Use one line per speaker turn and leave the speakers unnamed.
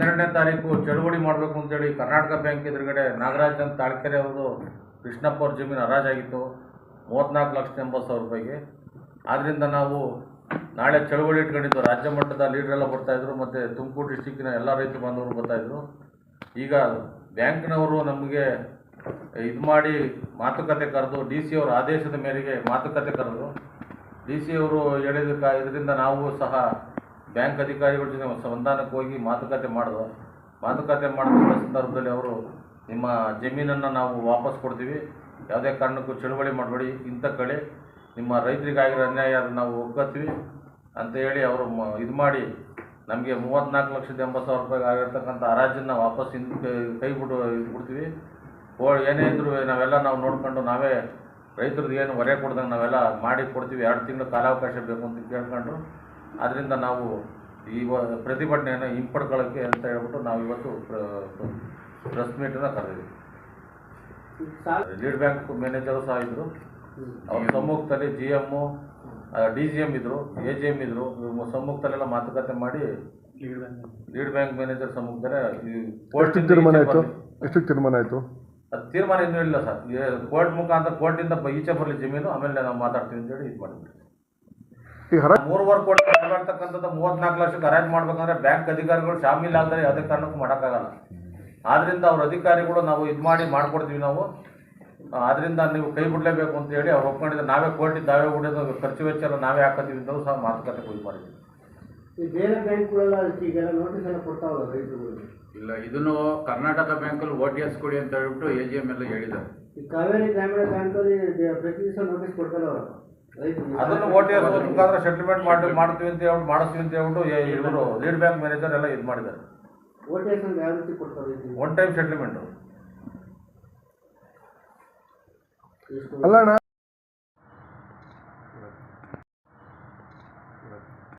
ಹನ್ನೆರಡನೇ ತಾರೀಕು ಚಳುವಳಿ ಮಾಡಬೇಕು ಅಂತೇಳಿ ಕರ್ನಾಟಕ ಬ್ಯಾಂಕ್ ಎದುರುಗಡೆ ನಾಗರಾಜ್ ಅಂತ ತಾಳ್ಕೆರೆ ಅವರು ಕೃಷ್ಣಪ್ಪ ಅವ್ರ ಜಮೀನು ಹರಾಜಾಗಿತ್ತು ಮೂವತ್ತ್ನಾಲ್ಕು ಲಕ್ಷದ ಎಂಬತ್ತು ಸಾವಿರ ರೂಪಾಯಿಗೆ. ಆದ್ದರಿಂದ ನಾವು ನಾಳೆ ಚಳುವಳಿ ಇಟ್ಕೊಂಡಿದ್ದು ರಾಜ್ಯ ಮಟ್ಟದ ಲೀಡ್ರೆಲ್ಲ ಬರ್ತಾಯಿದ್ರು ಮತ್ತು ತುಮಕೂರು ಡಿಸ್ಟಿಕ್ಕಿನ ಎಲ್ಲ ರೈತ ಬಾಂಧವರು ಬರ್ತಾಯಿದ್ರು ಈಗ ಬ್ಯಾಂಕ್ನವರು ನಮಗೆ ಇದು ಮಾಡಿ ಮಾತುಕತೆ ಕರೆದು ಡಿ ಸಿ ಅವರ ಆದೇಶದ ಮೇರೆಗೆ ಮಾತುಕತೆ ಕರೆದು ಡಿ ಸಿ ಅವರು ಹೇಳಿದ ಇದರಿಂದ ನಾವು ಸಹ ಬ್ಯಾಂಕ್ ಅಧಿಕಾರಿಗಳ ಜೊತೆ ಸಂಧಾನಕ್ಕೆ ಹೋಗಿ ಮಾತುಕತೆ ಮಾಡಿದ್ರು. ಮಾತುಕತೆ ಮಾಡಿದ ಸಂದರ್ಭದಲ್ಲಿ ಅವರು, ನಿಮ್ಮ ಜಮೀನನ್ನು ನಾವು ವಾಪಸ್ ಕೊಡ್ತೀವಿ. ಯಾವುದೇ ಕಾರಣಕ್ಕೂ ಚಳುವಳಿ ಮಾಡಬೇಡಿ. ಇಂಥ ಕಡೆ ನಿಮ್ಮ ರೈತರಿಗಾಗಿರೋ ಅನ್ಯಾಯ ಅದನ್ನು ನಾವು ಒಗ್ಗತ್ತೀವಿ ಅಂತ ಹೇಳಿ ಅವರು ಇದು ಮಾಡಿ ನಮಗೆ ಮೂವತ್ತ್ನಾಲ್ಕು ಲಕ್ಷದ ಎಂಬತ್ತು ಸಾವಿರ ರೂಪಾಯಿ ಆಗಿರ್ತಕ್ಕಂಥ ಹರಾಜನ್ನು ವಾಪಸ್ ಹಿಂದೆ ಕೈ ಬಿಡು ಇದು ಬಿಡ್ತೀವಿ ಓ ಏನೇ ಇದ್ದರೂ ನಾವೆಲ್ಲ ನಾವು ನೋಡಿಕೊಂಡು ನಾವೇ ರೈತರದ್ದು ಏನು ಹೊರೆ ಕೊಡ್ದಂಗೆ ನಾವೆಲ್ಲ ಮಾಡಿ ಕೊಡ್ತೀವಿ. ಎರಡು ತಿಂಗಳು ಕಾಲಾವಕಾಶ ಬೇಕು ಅಂತ ಕೇಳ್ಕೊಂಡು ಆದ್ದರಿಂದ ನಾವು ಈ ವ- ಪ್ರತಿಭಟನೆಯನ್ನು ಹಿಂಪಡ್ಕೊಳ್ಳೋಕ್ಕೆ ಅಂತ ಹೇಳ್ಬಿಟ್ಟು ನಾವು ಇವತ್ತು ಪ್ರೆಸ್ ಮೀಟನ್ನು ಕರೆದಿದ್ದೀವಿ. ಲೀಡ್ ಬ್ಯಾಂಕ್ ಮ್ಯಾನೇಜರು ಸಹ ಇದ್ದರು ಅವ್ರ ಸಮ್ಮುಖದಲ್ಲಿ G M D G M ಇದ್ದರು ಎ ಜಿ ಎಂ ಇದ್ದರು ಸಮ್ಮುಖದಲ್ಲೆಲ್ಲ ಮಾತುಕತೆ ಮಾಡಿ ಲೀಡ್ ಬ್ಯಾಂಕ್ ಮ್ಯಾನೇಜರ್ ಸಮ್ಮುಖದಲ್ಲಿ
ತೀರ್ಮಾನ ಆಯಿತು? ಎಷ್ಟು ತೀರ್ಮಾನ ಆಯಿತು?
ಅದು ತೀರ್ಮಾನ ಇನ್ನೂ ಇಲ್ಲ ಸರ್. ಕೋರ್ಟ್ ಮುಖಾಂತರ ಕೋರ್ಟಿಂದ ಈಚೆ ಬರಲಿ ಜಮೀನು ಆಮೇಲೆ ನಾವು ಮಾತಾಡ್ತೀವಿ ಅಂತೇಳಿ ಇದು ಮಾಡಿದ್ವಿ.
ಈಗ ಹರ
ಮೂರುವರೆ ಕೋಟಿ ಬರ್ತಕ್ಕಂಥದ್ದು ಮೂವತ್ನಾಲ್ಕು ಲಕ್ಷಕ್ಕೆ ಅರೇಂಜ್ ಮಾಡ್ಬೇಕಂದ್ರೆ ಬ್ಯಾಂಕ್ ಅಧಿಕಾರಿಗಳು ಶಾಮೀಲ್ ಆದರೆ ಯಾವುದೇ ಕಾರಣಕ್ಕೂ ಮಾಡೋಕ್ಕಾಗಲ್ಲ. ಆದ್ರಿಂದ ಅವ್ರ ಅಧಿಕಾರಿಗಳು ನಾವು ಇದು ಮಾಡಿ ಮಾಡ್ಕೊಡ್ತೀವಿ ನಾವು. ಆದ್ರಿಂದ ನೀವು ಕೈ ಬಿಡಲೇಬೇಕು ಅಂತ ಹೇಳಿ ಅವ್ರು ಒಪ್ಕೊಂಡಿದ್ದು ನಾವೇ ಕೋರ್ಟಿಗೆ ನಾವೇ ಬಿಡೋದು ಖರ್ಚು ವೆಚ್ಚ ಎಲ್ಲ ನಾವೇ ಹಾಕೋತೀವಿ ಅಂತ ಸಹ ಮಾತುಕತೆ ಇದು ಮಾಡಿದ್ವಿ
ಈ ಬೇರೆ ಬ್ಯಾಂಕ್ಗಳೆಲ್ಲ ಈಗ ನೋಟಿಸ್ ಎಲ್ಲ ಕೊಡ್ತಾವಲ್ಲ ರೈತರುಗಳಿಗೆ
ಇಲ್ಲ ಇದನ್ನು ಕರ್ನಾಟಕ ಬ್ಯಾಂಕಲ್ಲಿ ಓ ಟಿ ಎಸ್ ಕೊಡಿ ಅಂತ ಹೇಳ್ಬಿಟ್ಟು ಎ ಜಿ ಎಂ ಎಲ್ಲ ಹೇಳಿದ್ದಾರೆ.
ಈ ಕಾವೇರಿ ಗ್ರಾಮೀಣ ಬ್ಯಾಂಕಲ್ಲಿ ಪ್ರತಿ ದಿವಸ ನೋಟಿಸ್ ಕೊಡ್ತಾರೆ ಅವರು.
ಅದನ್ನು ಓ ಟಿ ಎಸ್ ಮುಖಾಂತರ ಸೆಟಲ್ಮೆಂಟ್ ಮಾಡಿ ಮಾಡ್ತೀವಿ ಅಂತ ಹೇಳ್ಬಿಟ್ಟು ಮಾಡಿಸ್ತೀವಿ ಅಂತ ಹೇಳ್ಬಿಟ್ಟು ಇವರು ಲೀಡ್ ಬ್ಯಾಂಕ್ ಮ್ಯಾನೇಜರ್ ಎಲ್ಲ ಇದು ಮಾಡಿದ್ದಾರೆ. ಒನ್ ಟೈಮ್ ಸೆಟಲ್ಮೆಂಟು
ಎಷ್ಟು
ಅಲ್ಲ ಅಣ್ಣ